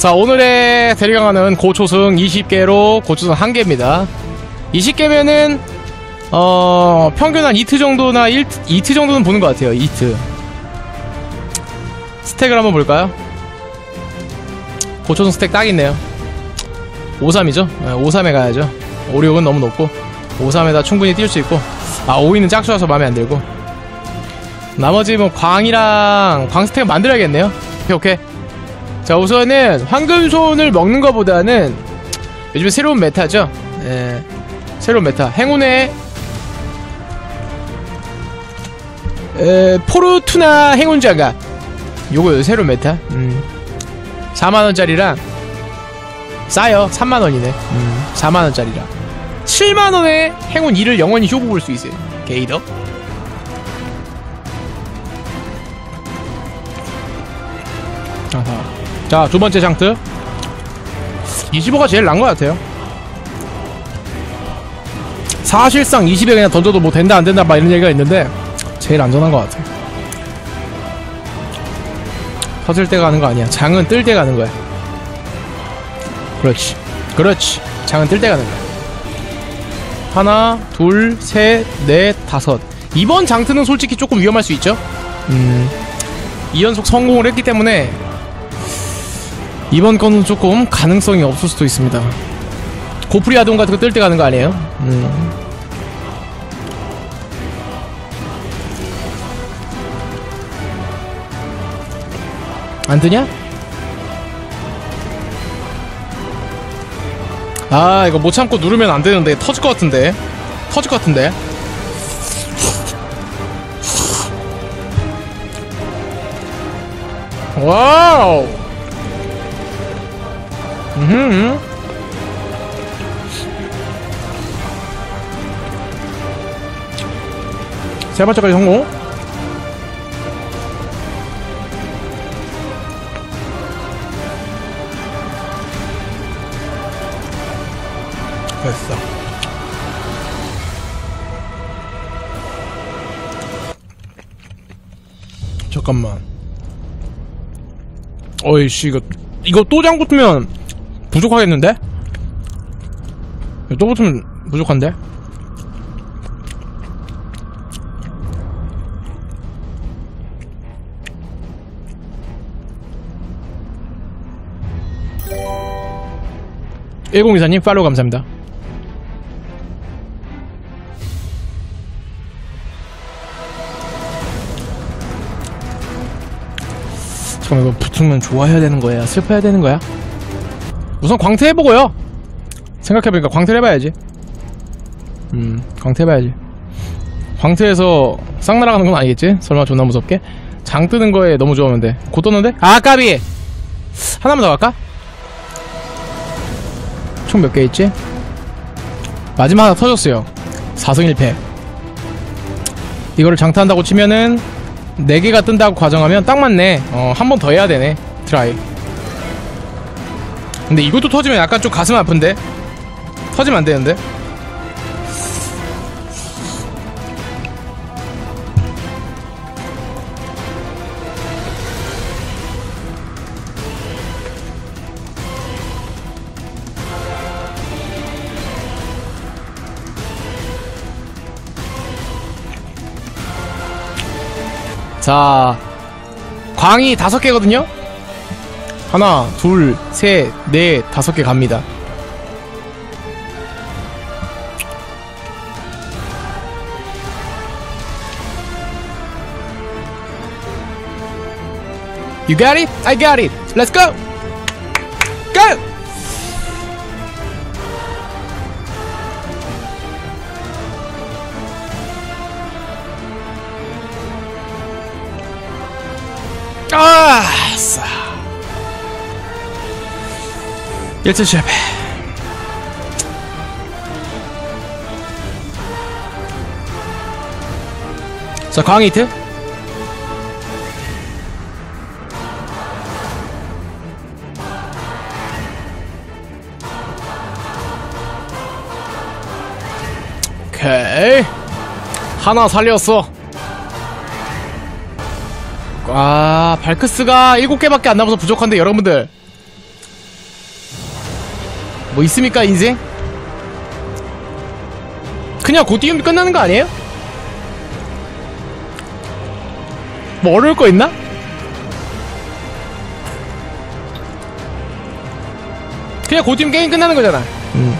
자 오늘의 대리강화는 고초승 20개로 고초승 1개입니다. 20개면은 어 평균 한 이트 정도나 1, 이트 정도는 보는 것 같아요 이트. 스택을 한번 볼까요? 고초승 스택 딱 있네요. 53이죠? 53에 가야죠. 56은 너무 높고 53에다 충분히 뛸 수 있고 아 5위는 짝수라서 마음에 안 들고. 나머지 뭐 광이랑 광 스택 만들어야겠네요. 오케이 오케이 자 우선은 황금손을 먹는 것보다는 요즘에 새로운 메타죠? 예, 새로운 메타. 행운의 에, 포르투나 행운자가. 요거 새로운 메타. 음, 4만원짜리랑 싸요. 3만원이네. 음, 4만원짜리랑 7만원에 행운 2를 영원히 쇼부 볼 수 있어요. 게이더 자, 두 번째 장트. 25가 제일 난 것 같아요. 사실상 20에 그냥 던져도 뭐 된다 안 된다 막 이런 얘기가 있는데 제일 안전한 것 같아. 터질 때 가는 거 아니야. 장은 뜰 때 가는 거야. 그렇지. 그렇지. 장은 뜰 때 가는 거야. 하나, 둘, 셋, 넷, 다섯. 이번 장트는 솔직히 조금 위험할 수 있죠? 음. 2연속 성공을 했기 때문에 이번 건은 조금 가능성이 없을 수도 있습니다. 고프리 아동 같은 거 뜰 때 가는 거 아니에요? 음. 안 뜨냐? 아 이거 못 참고 누르면 안 되는데 터질 것 같은데 터질 것 같은데 와우 음. 세 번째까지 성공. 됐어. 잠깐만. 어이씨 이거 이거 또 장붙으면 부족하겠는데? 또 붙으면 부족한데? 일공이사님 팔로우 감사합니다. 잠깐만 이거 붙으면 좋아해야 되는 거야? 슬퍼야 되는 거야? 우선 광태 해보고요. 생각해보니까 광태 해봐야지. 음, 광태 해봐야지. 광태에서 싹 날아가는 건 아니겠지? 설마 존나 무섭게? 장 뜨는 거에 너무 좋아하면 돼. 곧 떴는데? 아, 까비! 하나만 더 갈까? 총 몇 개 있지? 마지막 하나 터졌어요. 4승 1패. 이거를 장타한다고 치면은 4개가 뜬다고 가정하면 딱 맞네. 어, 한 번 더 해야 되네. 트라이. 근데 이것도 터지면 약간 좀 가슴 아픈데? 터지면 안 되는데? 자, 광이 다섯 개거든요? 하나, 둘, 셋, 넷, 다섯 개 갑니다. You got it? I got it. Let's go. 1차 실패. 자, 광히트. 오케이. 하나 살렸어. 아, 발크스가 7개밖에 안 남아서 부족한데, 여러분들. 뭐 있습니까 인생? 그냥 곧 띄우면 끝나는 거 아니에요? 뭐 어려울 거 있나? 그냥 곧 띄우면 게임 끝나는 거잖아 음.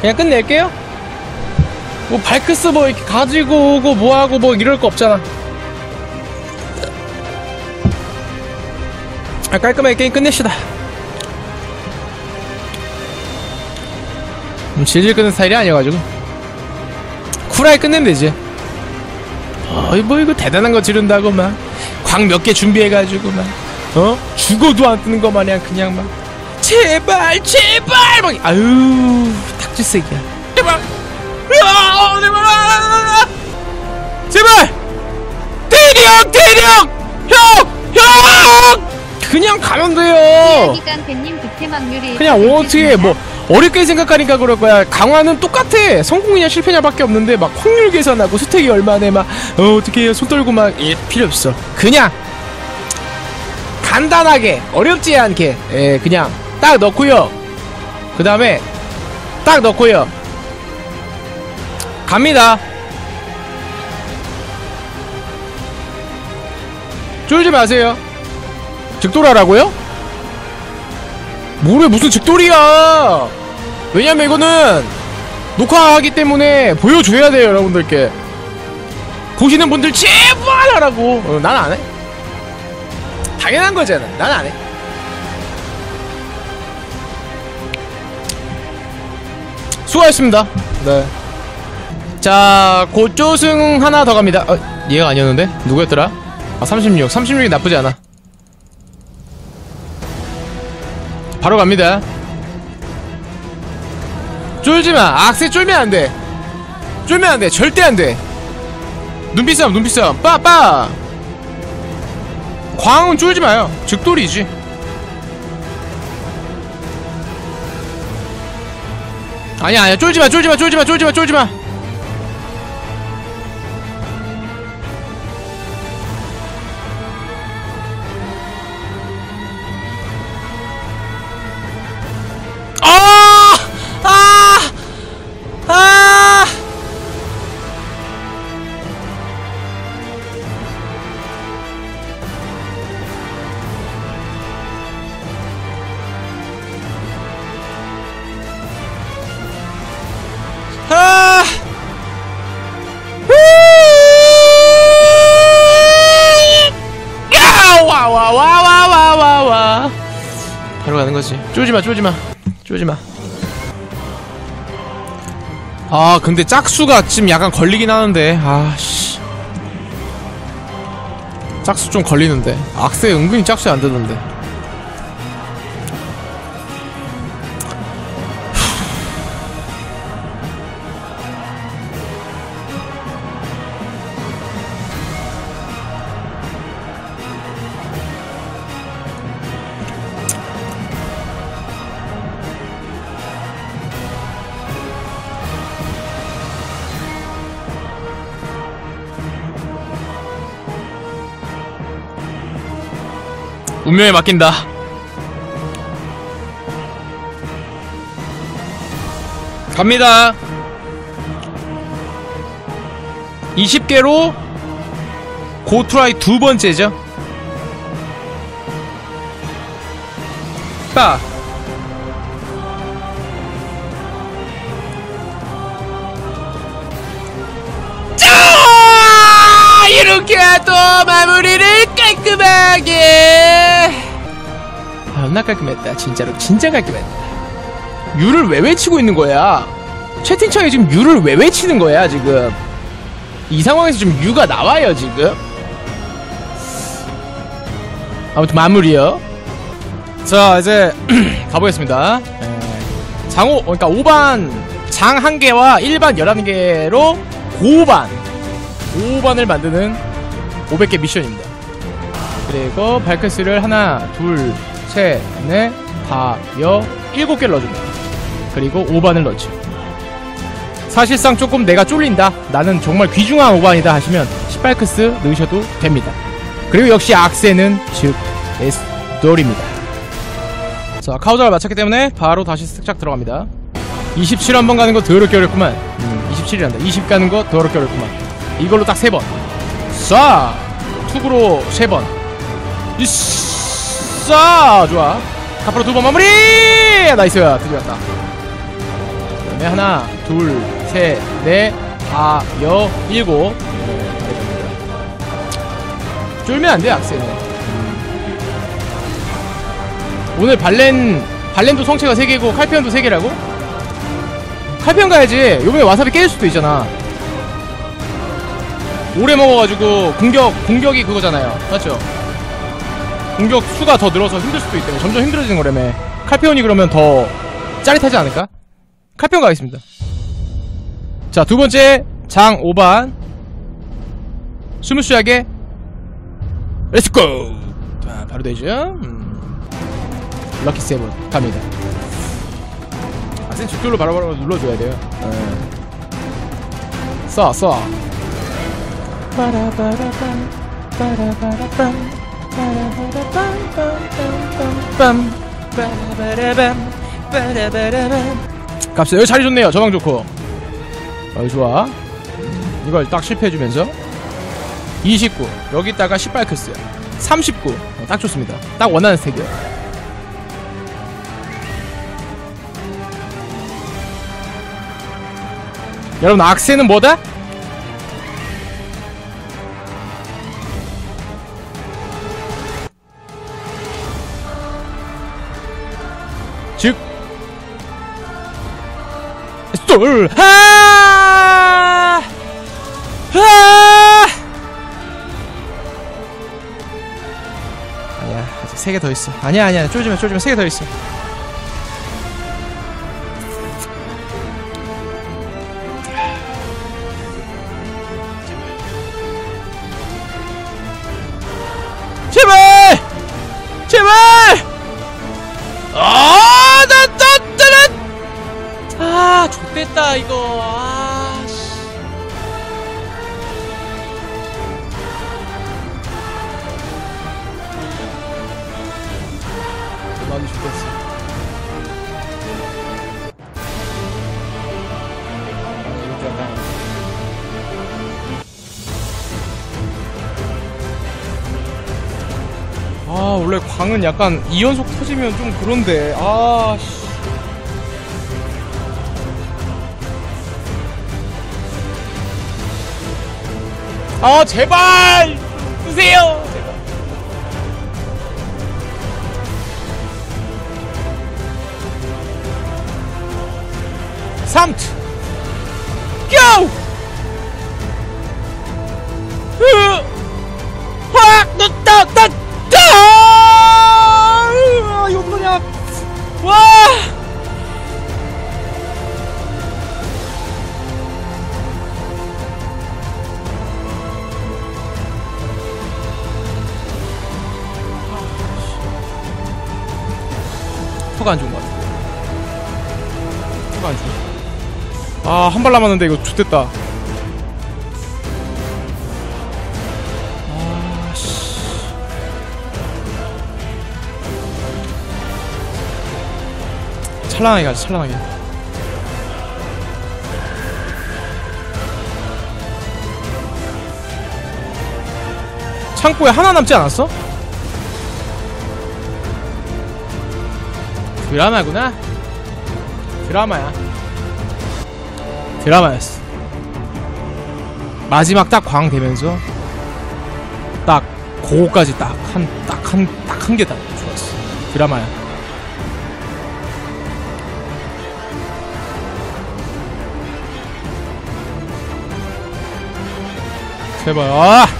그냥 끝낼게요 뭐 발크스 뭐 이렇게 가지고 오고 뭐하고 뭐 이럴 거 없잖아 아, 깔끔하게 게임 끝냅시다 음, 질질 끄는 스타일이 아니어가지고. 쿨하게 끝내면 되지 어이 뭐 이거 대단한 거 지른다고 막. 광 몇 개 준비해가지고 막. 어? 죽어도 안 뜨는 거 마냥 그냥 막. 제발 제발! 막. 아유 탁질색이야. 제발! 으아, 제발! 아, 제발! 대령 대령! 형형! 그냥 가면 돼요. 기간 팬님 득템확률이 그냥 어떻게 뭐 어렵게 생각하니까 그럴 거야. 강화는 똑같아. 성공이냐 실패냐밖에 없는데 막 확률 계산하고 스택이 얼마네 막 어, 어떻게 해요? 손 떨고 막 예, 필요 없어. 그냥 간단하게 어렵지 않게 예, 그냥 딱 넣고요. 그 다음에 딱 넣고요. 갑니다. 쫄지 마세요. 즉돌하라고요? 뭐래 무슨 즉돌이야 왜냐면 이거는 녹화하기 때문에 보여줘야 돼요 여러분들께. 보시는 분들 제발 하라고. 어, 난 안해. 당연한 거잖아. 난 안해. 수고하셨습니다. 네. 자 고조승 하나 더 갑니다. 어, 얘가 아니었는데? 누구였더라? 아 36, 36이 나쁘지 않아. 바로 갑니다 쫄지마. 악세 쫄면 안돼. 쫄면 안돼. 절대 안돼. 눈빛 싸움 눈빛 싸움. 빠빠. 광은 쫄지 마요. 즉돌이지. 아니야 아니야. 쫄지마 쫄지마 쫄지마 쫄지마 쫄지마 바로 가는 거지. 쫄지 마, 쫄지 마. 쫄지 마. 아, 근데 짝수가 지금 약간 걸리긴 하는데. 아, 씨. 짝수 좀 걸리는데. 악세 은근히 짝수 안 되던데. 운명에 맡긴다. 갑니다. 20개로 고트라이 두 번째죠. 빠. 자! 이렇게 또 마무리를 깔끔하게. 아, 겁나 깔끔했다. 진짜로. 진짜 깔끔했다. 유를 왜 외치고 있는 거야? 채팅창에 지금 유를 왜 외치는 거야, 지금? 이 상황에서 지금 유가 나와요, 지금? 아무튼 마무리요. 자, 이제 가보겠습니다. 에, 장호, 그러니까 5반 장 1개와 1반 11개로 5반 5반을 만드는 500개 미션입니다. 그리고 발크스를 하나, 둘, 셋, 넷, 다, 여, 일곱 개를 넣어줍니다. 그리고 5반을 넣죠. 사실상 조금 내가 쫄린다. 나는 정말 귀중한 5반이다 하시면 18크스 넣으셔도 됩니다. 그리고 역시 악세는 즉 에스돌입니다. 자 카우저를 맞췄기 때문에 바로 다시 쓱짝 들어갑니다 27 한 번 가는 거 더럽게 어렵구만 음, 27이란다 20 가는 거 더럽게 어렵구만 이걸로 딱 3번 쏴 툭으로 3번 쏴 좋아 앞으로 두 번 마무리 나이스 드디어 왔다 그 다음에 하나 둘셋넷 다, 여, 일곱 네, 쫄면 안 돼, 악셀은. 오늘 발렌, 발렌도 성체가 3개고, 칼피언도 3개라고? 칼피언 가야지. 요번에 와사비 깨질 수도 있잖아. 오래 먹어가지고, 공격, 공격이 그거잖아요. 맞죠? 공격 수가 더 늘어서 힘들 수도 있대요. 점점 힘들어지는 거라며. 칼피언이 그러면 더 짜릿하지 않을까? 칼피언 가겠습니다. 자, 두 번째, 장 5반. 스무스하게, 렛츠고! 자, 바로 되죠? 음. 럭키 세븐, 갑니다. 아, 센 죽돌로 바로 바로 눌러줘야 돼요. 네. 쏴, 쏴. 빠라바라밤, 빠라바라밤, 갑시다. 여기 자리 좋네요. 저방 좋고. 어, 좋아. 이걸 딱 실패해주면서 29 여기다가 18크스 39 어, 딱 좋습니다. 딱 원하는 스택이에요. 여러분 악세는 뭐다? 쏠! 하! 하! 아니야, 아직 세 개 더 있어. 아니야, 아니야, 쫄지 마, 쫄지 마, 세 개 더 있어. 광은 약간 2연속 터지면 좀 그런데. 아, 씨. 아 제발 제발 삼트 고! 으! 확! 넣다! 다! 와! 투가 안 좋은 것 같아. 투가 안 좋아. 아, 한 발 남았는데 이거 좋됐다. 찰랑하게 가자, 찰랑하게. 창고에 하나 남지 않았어? 드라마구나. 드라마야. 드라마였어. 마지막 딱 광 되면서 딱 그거까지 딱 한 딱 한 딱 한 개다 좋았어. 드라마야. 제발 아!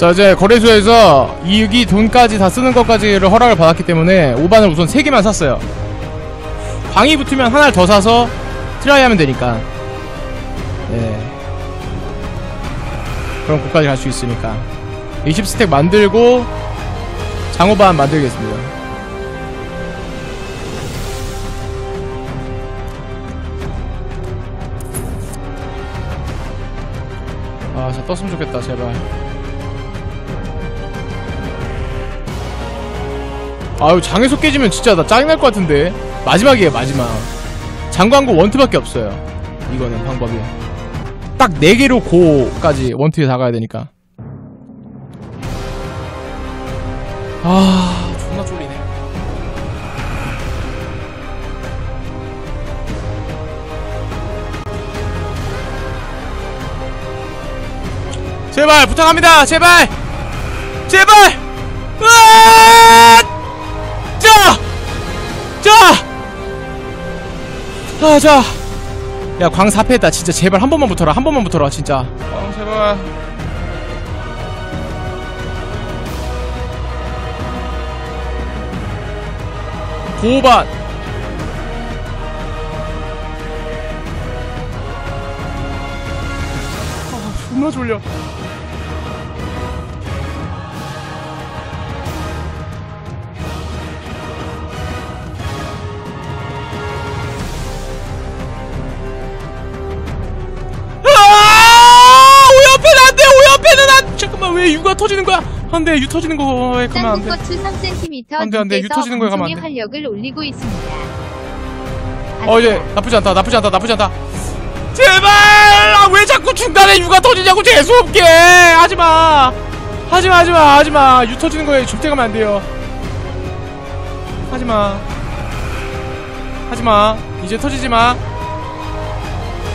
자 이제 거래소에서 이익이 돈까지 다 쓰는 것까지를 허락을 받았기 때문에 5반을 우선 3개만 샀어요. 광이 붙으면 하나를 더 사서 트라이 하면 되니까. 네. 그럼 거기까지 갈 수 있으니까. 20스택 만들고 장호반 만들겠습니다. 아 진짜 떴으면 좋겠다 제발 아유 장에서 깨지면 진짜 나 짜증날 것 같은데. 마지막이에요 마지막. 장광고 원투밖에 없어요. 이거는 방법이. 딱 4개로 고까지 원투에 다 가야 되니까. 아 존나 쫄리네. 제발 부탁합니다. 제발! 제발! 으아! 아, 자. 야, 광 4패했다. 진짜 제발 한 번만 붙어라. 한 번만 붙어라. 진짜. 아, 제발. 고반. 아, 존나 졸려. 왜 유가 터지는 거야? 안 돼, 유 터지는 거에 가면 안 돼. 짱구고추 3cm 안 돼, 안 돼. 유 터지는 거에 가면 안 돼. 활력을 올리고 있습니다. 어, 이제, 나쁘지 않다, 나쁘지 않다, 나쁘지 않다. 제발! 아, 왜 자꾸 중간에 유가 터지냐고, 재수 없게! 하지마! 하지마, 하지마, 하지마. 유 터지는 거에 절대 가면 안 돼요. 하지마. 하지마. 이제 터지지 마.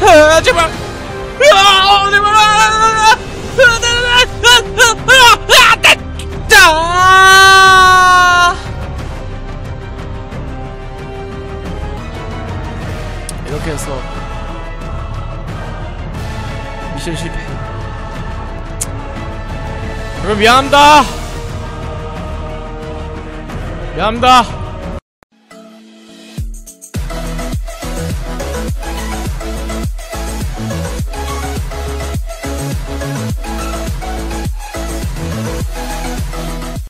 아, 제발! 으아, 제발! 아, 아, 아, 자! 여러분 미안합니다. 미안합니다.